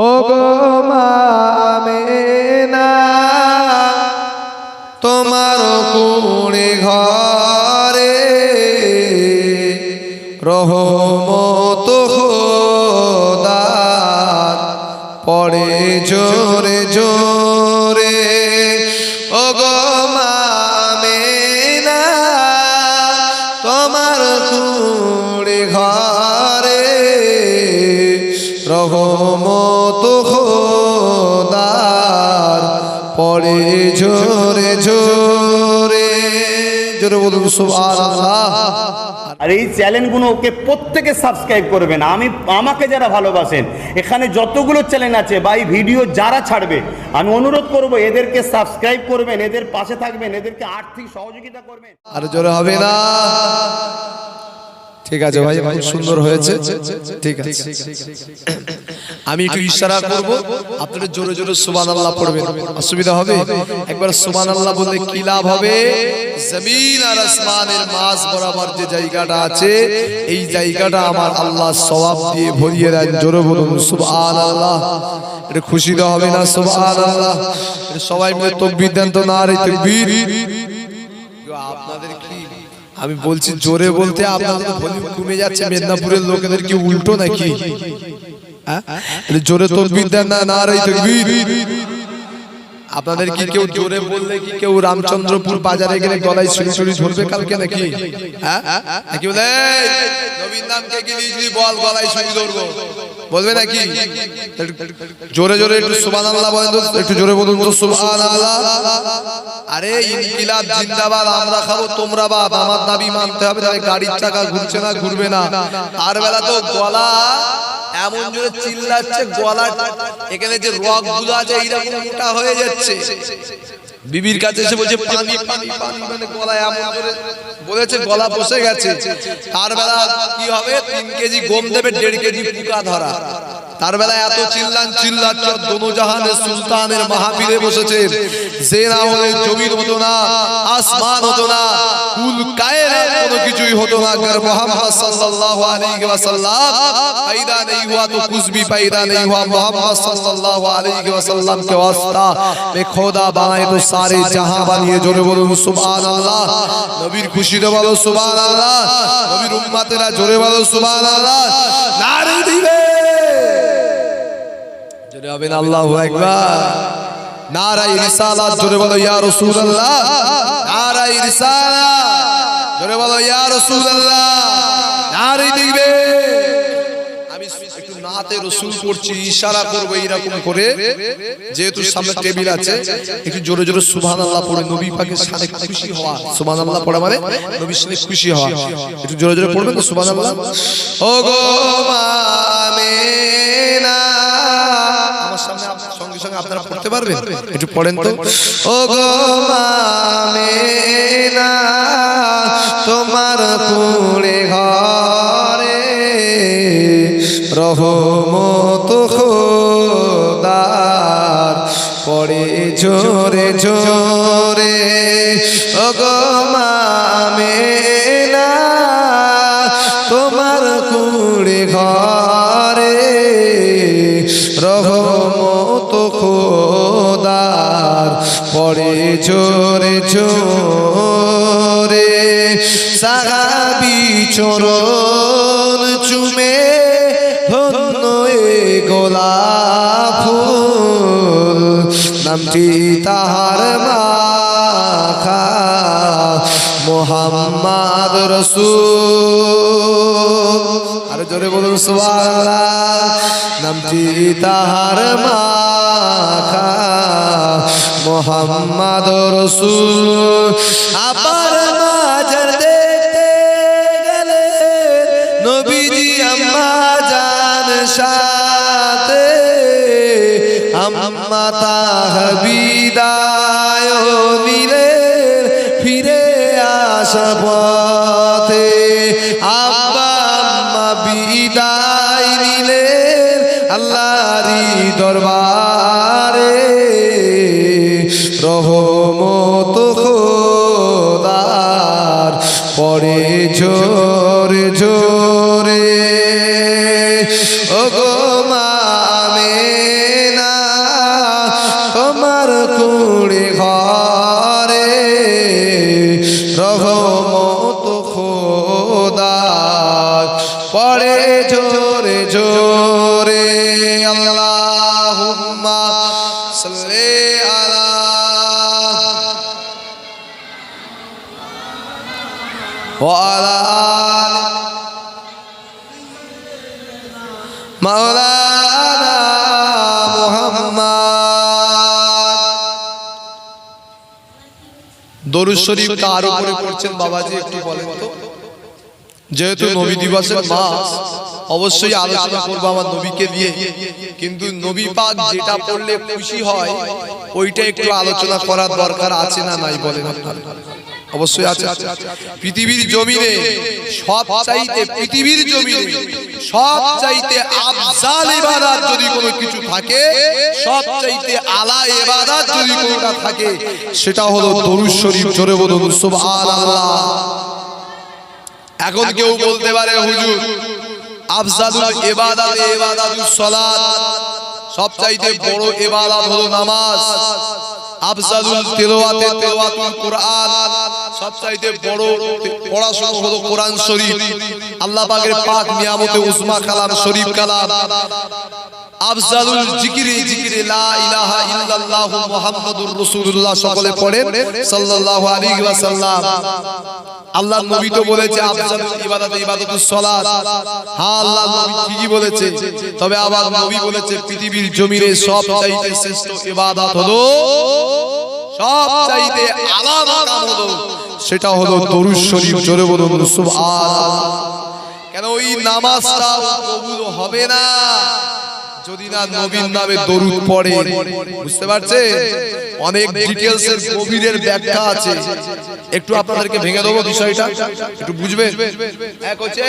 ও গো না তোমার কুড়ে ঘরে রহমত খোদার পড়ে জোরে জোরে রহমত খোদার পরে জোরে জোরে জোরে বলুন সুবহানাল্লাহ। আর এই চ্যানেলগুলোকে প্রত্যেকে সাবস্ক্রাইব করবেন আমি আমাকে যারা ভালোবাসেন এখানে যতগুলো চ্যানেল আছে বা এই ভিডিও যারা ছাড়বে আমি অনুরোধ করব এদেরকে সাবস্ক্রাইব করবেন এদের পাশে থাকবেন এদেরকে আর্থিক সহযোগিতা করবেন। আর জোরে হবে না। ঠিক আছে ভাই খুব সুন্দর হয়েছে। ঠিক আছে। আমি একটু ইশারা করব। আপনারা জোরে জোরে সুবহান আল্লাহ পড়বেন। অসুবিধা হবে? একবার সুবহান আল্লাহ বললে কি লাভ হবে? জমিন আর আসমানের মাঝ বরাবর যে জায়গাটা আছে এই জায়গাটা আমার আল্লাহ সওয়াব দিয়ে ভরিয়ে দেন। জোরে বলুন সুবহান আল্লাহ এটা খুশি তো হবে না? সুবহান আল্লাহ সবাই মিলে তকবীর দেন তো না রে তকবীর। আপনাদের আমি বলছি জোরে বলতে আপনাদের ভলিউম কমে যাচ্ছে মেদিনীপুরের লোকেদের কি উল্টো নাকি? হ্যাঁ? জোরে তকবীর দেন না না রে আপনাদের কি কেউ জোরে বললে কি কেউ রামচন্দ্রপুর বাজারে গেলে গলায় ছুরি ছুরি ধরবে কালকে নাকি? হ্যাঁ? নাকি বলে "এই, নবীর নাম কে কি দিয়েছিলি বল গলায় ছুরি ধরবো? বলবে নাকি? জোরে জোরে একটু সুবহানাল্লাহ বলেন তো একটু জোরে বলুন তো সুবহানাল্লাহ। আরে ইনকিলাব জিন্দাবাদ আমরা খাব তোমরা বাপ আমার দাবি মানতে হবে তাহলে গাড়ির চাকা ঘুরছে না ঘুরবে না। আর বেলা তো গলা এমন জোরে চিল্লাচ্ছে গলা এখানে যে রকগুলো আছে এইরকম মোটা হয়ে যাচ্ছে। বিবির কাছে এসে বলছে পানি পানি পানি মানে গলায় এমন করে বলেছে গলা বসে গেছে। তার বেলা কি হবে? তিন কেজি গম দেবে দেড় কেজি পুকা ধরা। তার বেলা এত চিল্লান চিল্লাচ্ছে দোনো জাহানের সুলতানের মাহফিলে বসেছে যে না হলে জমিন হতো না আসমান হতো না কুল কায়নাত কোনো কিছুই হতো না কর মোহাম্মদ সাল্লাল্লাহু আলাইহি ওয়াসাল্লাম पैदा नहीं हुआ तो कुछ भी पैदा नहीं हुआ मोहम्मद सल्लल्लाहु अलैहि वसल्लम के वास्ता में खुदा बनाए तो सारे जहां बनिए जोरे बोलो सुभान अल्लाह নবীর খুশিতে বলো সুবহান আল্লাহ নবীর উম্মতেরা জোরে বলো সুবহান আল্লাহ নারে দিবে যেহেতু সামনে টেবিল আছে, একটু জোরে জোরে সুবহান আল্লাহ পড়ে, নবী পাকের খুশি হওয়া। সুবহান আল্লাহ পড়া মানে নবীর সাথে খুশি হওয়া। একটু জোরে জোরে পড়বেন তো সুবহান আল্লাহ ও গো মামেনা আমার সামনে সঙ্গে সঙ্গে আপনারা পড়তে পারবেন। একটু পড়েন তো। ও গো তোমার কুড়ে ঘরে রহমত খোদার পড়ে জোরে জোরে। ও গো তোমার কুড়ে ঘরে চোরে জোরে সাহাবি চোর চুমে ধন্য এ ফুল। নামটি তাহার মাখা মোহাম্মদ রসুল। আর জোরে বলুন, সুবহানাল্লাহ। নামটি তাহার মাখা। মোহাম্মদ রসুল। আবার মাজার দেখতে গেলে নবীজি আম্মা জান সাথে, আম্মা তাহবিদায় আসা পথে আব্বা বিদায় আল্লাহরি দরবারে। রহমত খোদার পরে জোরে দরুদ শরীফ কার উপরে পড়ছেন বাবাজি একটু বলেন তো। যেহেতু নবী দিবসের মাস অবশ্যই আলোচনা করব আমার নবীকে দিয়ে কিন্তু নবী পাক যেটা পড়লে খুশি হয় ওইটা একটু আলোচনা করার দরকার আছে না নাই বলেন আপনারা? অবশ্যই আছে। পৃথিবীর জমিনে সব চাইতে পৃথিবীর জমিনে সব চাইতে আফজাল ইবাদত যদি কোনো কিছু থাকে সব চাইতে আলা ইবাদত যদি কোনোটা থাকে, সেটা হলো দরুদ শরীফ, জোরে বলুন, সুবহানাল্লাহ। এখন কেউ বলতে পারে, হুজুর আফজালুল ইবাদাত, ইবাদাতুস সালাত, সবচাইতে বড় ইবাদত হলো নামাজ। আফজালুল তিলাওয়াতে তিলাওয়াতুল কোরআন সবচাইতে বড় পড়াশোনা হলো কোরআন শরীফ। আল্লাহ পাকের পাক নিয়ামতে উসমা কালাম শরীফ কালাম। আফজালুল জিকিরে জিকিরে লা ইলাহা ইল্লাল্লাহু মুহাম্মাদুর রাসূলুল্লাহ সকলে পড়েন। সাল্লাল্লাহু আলাইহি ওয়াসাল্লাম। আল্লাহ নবী তো বলেছে আল্লাহ ঠিকই বলেছে। তবে আবার নবী বলেছে পৃথিবীর জমিনে সবচাইতে শ্রেষ্ঠ ইবাদত হলো সবচাইতে আলাদা হলো সেটা হলো দরুদ শরীফ। জোরে বলুন সুবহানাল্লাহ। কেন ওই নামাজটা কবুল হবে না? যদি না নবীর নামে দরুদ পড়ে, বুঝতে পারছে অনেক ডিটেলস এর গভীরের ব্যাখ্যা আছে। একটু আপনাদেরকে ভেঙে দেবো বিষয়টা, একটু বুঝবেন? এক হচ্ছে,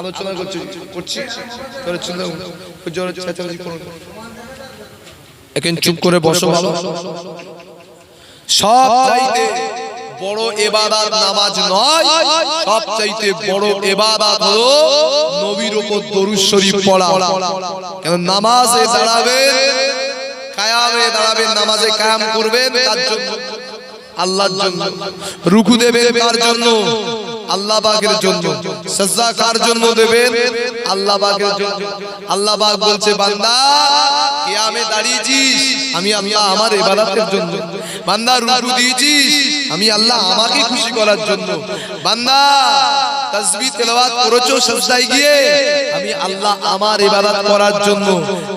আলোচনা করছি করছি। করে চিন্তা এখন চুপ করে বসো ভালো। সব চাইতে বড় এবাদাত নামাজ নয় সব চাইতে বড় এবাদাত হলো নবীর উপর দরুদ শরীফ পড়া। কেন নামাজে দাঁড়াবেন, কায়ামে দাঁড়াবেন, নামাজে কায়াম করবেন, তার জন্য, আল্লাহর জন্য। রুকু দেবেন তার জন্য? আল্লাহ পাকের জন্য। সাজদা কার জন্য দেবেন। আল্লাহ পাকের জন্য। আল্লাহ পাক বলছে, বান্দা, কিয়ামে দাঁড়িয়েছিস, আমি আল্লাহ আমার ইবাদতের জন্য। বান্দা, রুকু দিয়েছিস, আমি আল্লাহ আমাকে খুশি করার জন্য। বান্দা, তাসবিহ তেলাওয়াত করেছ সাজদায় গিয়ে, আমি আল্লাহ আমার ইবাদত করার জন্য।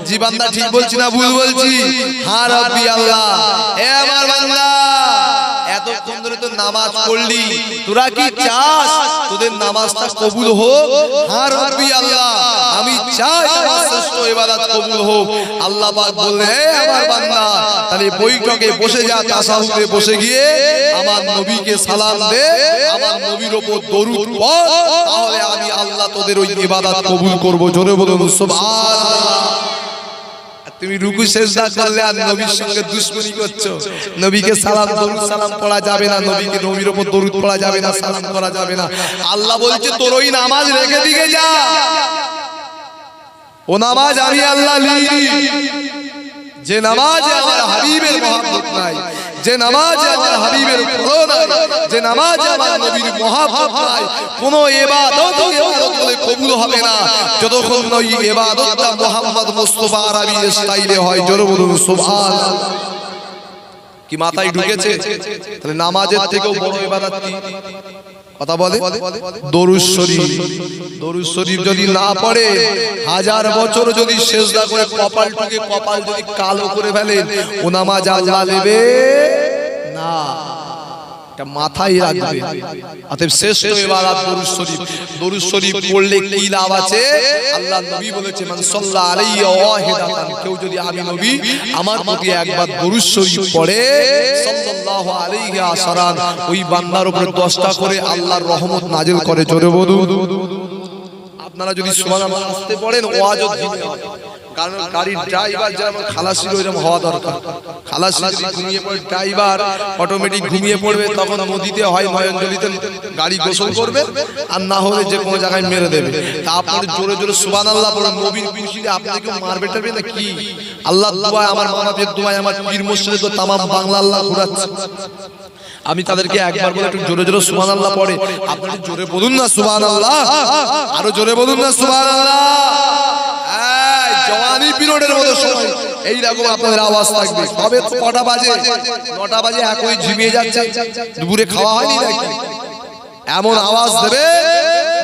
জি বান্দা, ঠিক বলছি না, ভুল বলছি? হ্যাঁ রাব্বি, আল্লাহ। এ আমার বান্দা। তো নামাজ পড়লি, তোরা কি চাস? তোদের নামাজটা কবুল হোক? হ্যাঁ রব্বি আল্লাহ, আমি চাই আমার শ্রেষ্ঠ ইবাদত কবুল হোক। আল্লাহ পাক বললেন হে আমার বান্দা, তাহলে বৈঠকে বসে যা তাসাহুদে বসে গিয়ে আমার নবীকে সালাম দে, আমার নবীর উপর দরুদ পড়, তাহলে আমি আল্লাহ তোদের ওই ইবাদত কবুল করব। জোরে বলুন, সুবহানাল্লাহ। তুমি রুকু সেজদা করলে আর নবীর সঙ্গে দুশ্মনী করছ। নবীকে সালাম দরুদ সালাম পড়া যাবে না, নবীকে নবীর উপর দরুদ পড়া যাবে না, সালাম করা যাবে না। আল্লাহ বলছে তোর ওই নামাজ রেখে দিকে যা। ও নামাজ আমি আল্লাহ যে নামাজ আমার হাবিবের মহব্বত নাই যে নামাজ আমার হাবিবের যে নামাজ আমার নবীর মহাভাব নাই কোন এবাদত বলে কবুল হবে না। যতক্ষণ ওই ইবাদতটা মুহাম্মদ মুস্তাফা আরবি স্টাইলে হয় জোর বলুন সুবহানাল্লাহ। কি মাথায় ঢুকেছে? তাহলে নামাজের থেকেও বড় ইবাদত কি? কথা বলে? দরুদ শরীফ। দরুদ শরীফ যদি না পড়ে হাজার বছর যদি সেজদা করে কপাল টুকে কপাল যদি কালো করে ফেলে ও নামাজ আল্লাহ নেবে? না। মাথায় রাখবে। অতএব শ্রেষ্ঠ ইবাদত দরুদ শরীফ। দরুদ শরীফ পড়লে কি লাভ আছে? আল্লাহ নবী বলেছে, মান সাল্লা আলাইহি ওয়াহিদাতান কেউ যদি আমি নবী, আমার প্রতি একবার দরুদ শরীফ পড়ে, সাল্লাল্লাহু আলাইহি আসারান ওই বান্দার উপরে 10টা করে আল্লাহর রহমত নাজিল করে। জোরে বলুন। আপনারা যদি সুবহানাল্লাহ আসতে পড়েন হবে। কারণ গাড়ির ড্রাইভার যেমন খালাসির ওইরকম হওয়া দরকার। খালাসি ঘুমিয়ে পড়ে ড্রাইভার অটোমেটিক ঘুমিয়ে পড়বে, তখন নদীতে হয় গাড়ি গোসল করবে, আর না হলে যে কোনো জায়গায় মেরে দেবে। জোরে জোরে সুবান আল্লাহ বলে নবীর খুশিতে মারবে টারবে না কি? আল্লাহ দুয়ায় আমার আমার পীর মসজিদে তো তামাম বাংলা আল্লাহ ঘুরাচ্ছে। আমি তাদেরকে একবার বলে একটু জোরে জোরে সুবান আল্লাহ পড়ে আপনি জোরে বলুন না সুবান আল্লাহ আরও জোরে বলুন না সুবান আল্লাহ পানি পিরিয়ডের মতো সময়। এইরকম আপনাদের আওয়াজ থাকবে। তবে তো কটা বাজে? নটা বাজে একই ঝিমিয়ে যাচ্ছে। দুপুরে খাওয়া হয়নি এমন আওয়াজ দেবে?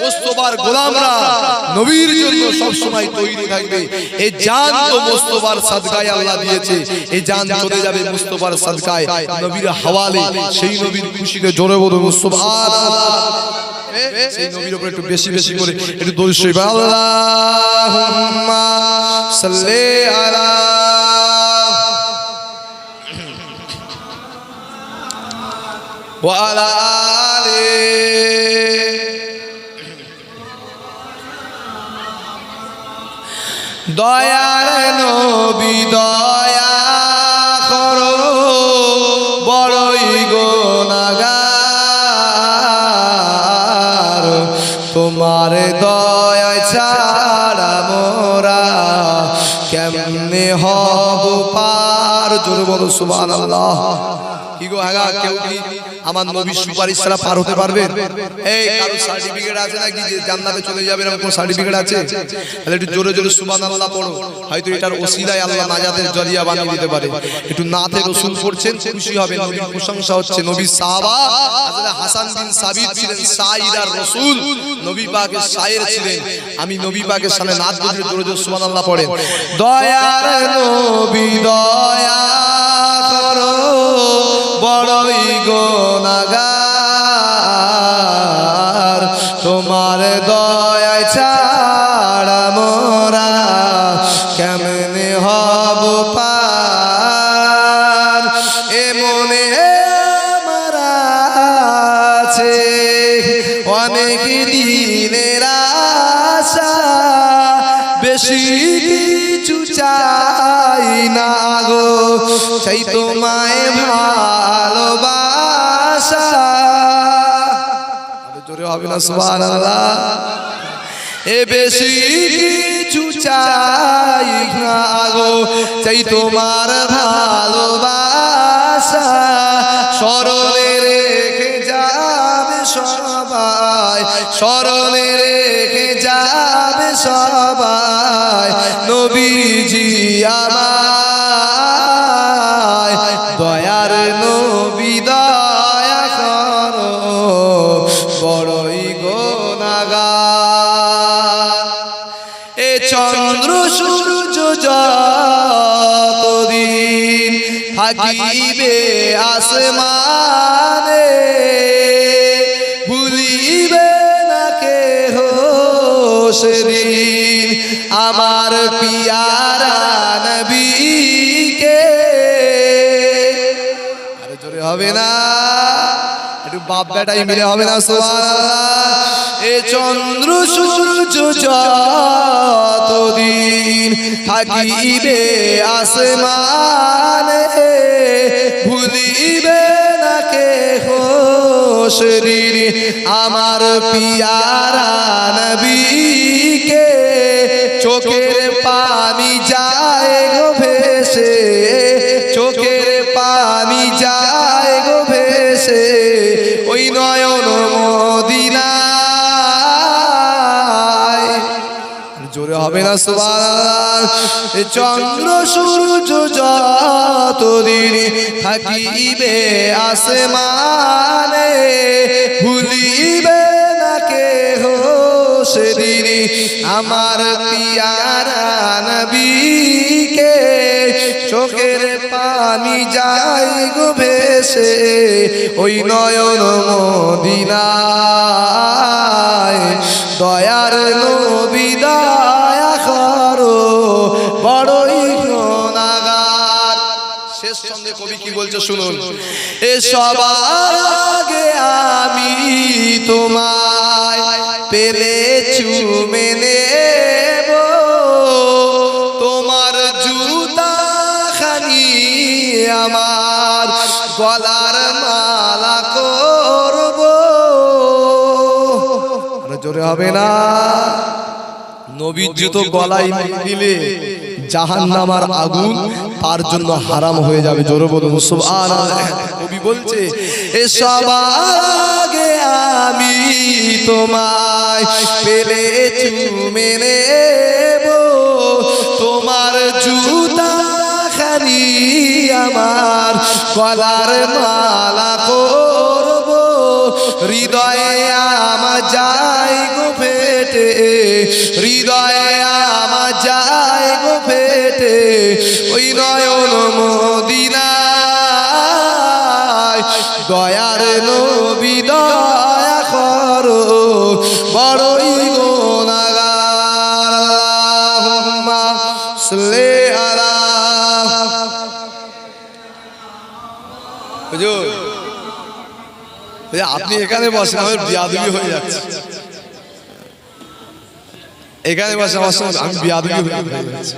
মোস্তফার গোলামরা নবীর জন্য সব সময় তৈরি থাকবে এই জান তো মোস্তফার সাদকায় আল্লাহ দিয়েছে এই জান চলে যাবে মোস্তফার সাদকায় নবীর হাওয়ালে সেই নবীর খুশিতে জোরে বলবে মোস্তফা সেই নবীর উপর একটু বেশি বেশি করে একটু দোষ শরীফ আল্লাহুম্মা সাল্লি আলা وعلى آله দয়ার নবী, দয়া করো, বড়ই গোনাগার তোমার দয়া ছাড়া মোরা কেমনে হব পার? জোরে বলো, সুবহানাল্লাহ। কি গো আগা কেউ কি? আমার নবীর সুপারিশ ছাড়া পার হতে পারবে? এই কারও সার্টিফিকেট আছে নাকি যে জান্নাতে চলে যাবে এরকম কোনো সার্টিফিকেট আছে? তাহলে একটু জোরে জোরে সুবহানাল্লাহ পড়ো। হয়তো এটার ওসিলায় আল্লাহ নাজাতের জরিয়া বানিয়ে দিতে পারে। একটু নাতে রসুল পড়ছেন খুশি হবে নবীর প্রশংসা হচ্ছে নবীর সাহাবা হাসান বিন সাবিত ছিলেন সাইর আর রসুল। নবী পাকের শায়ের ছিলেন। আমি নবী পাকের সামনে নাচ বজে জোরে জোরে সুবহানাল্লাহ পড়েন দয়ার নবী দয়া। করো বড়ই গোনাগার তোমার দয়ায় ছাড়া মোরা কেমনে হব পার? এ মনে আছে অনেক দিনের আশা। বেশি কিছু চাই না গো। চাই তোমায় ভালোবাসা। আরে জোরে চাই তোমার ভালোবাসা। স্মরণে রেখে যাবে সবাই, স্মরণে রেখে যাবে সবাই। নবীজি আমায় থাকিবে আসমানে ভুলিবে না কে সেদিন। আমার পিয়ারা নবীকে। আরে জোরে হবে না। একটু বাপ বেটাই মিলে হবে না, সুবহানাল্লাহ। এ চন্দ্র সূর্য যতদিন থাকিবে আসমানে, ভুলিবে না কে শরীর আমার পিয়ারা নবীকে। চোখের পানি যায় গো ভেসে, চোখের পানি যায় গো ভেসে। হবে না চন্দ্র সূর্য যতদিন থাকিবে আসমানে, ভুলিবে না কে সেদিন আমার পিয়ারা নবীকে। চোখের পানি যাই গো ভেসে ওই নয়ন মদিনায়। দয়ার নবী ছন্দে কবি কি বলছে শুনুন? এ সবার আগে আমি তোমায় পেলে চুমে নেব। তোমার জুতা খানি আমার গলার মালা করব। জোরে হবে না। নবীর জুতো গলায় দিলে জাহান্নামার আগুন তার জন্য হারাম হয়ে যাবে। জোরে বলুন, সুবহানাল্লাহ। কবি বলছে এ সবার আগে আমি তোমায় পেলে চুমে তোমার করি আমার গলার মালা করব। হৃদয়ে আমার যাই গো ফেটে, হৃদয়ে আমার যাই গো ওই নয়ন মদিনায় দয়ার নবী দয়া করো, বড়ই আপনি এখানে বসেন, আমার বিয়াদবি হয়ে যাচ্ছে। এখানে বসে আমার সঙ্গে আমি বিয়াদবি হয়ে যাচ্ছে।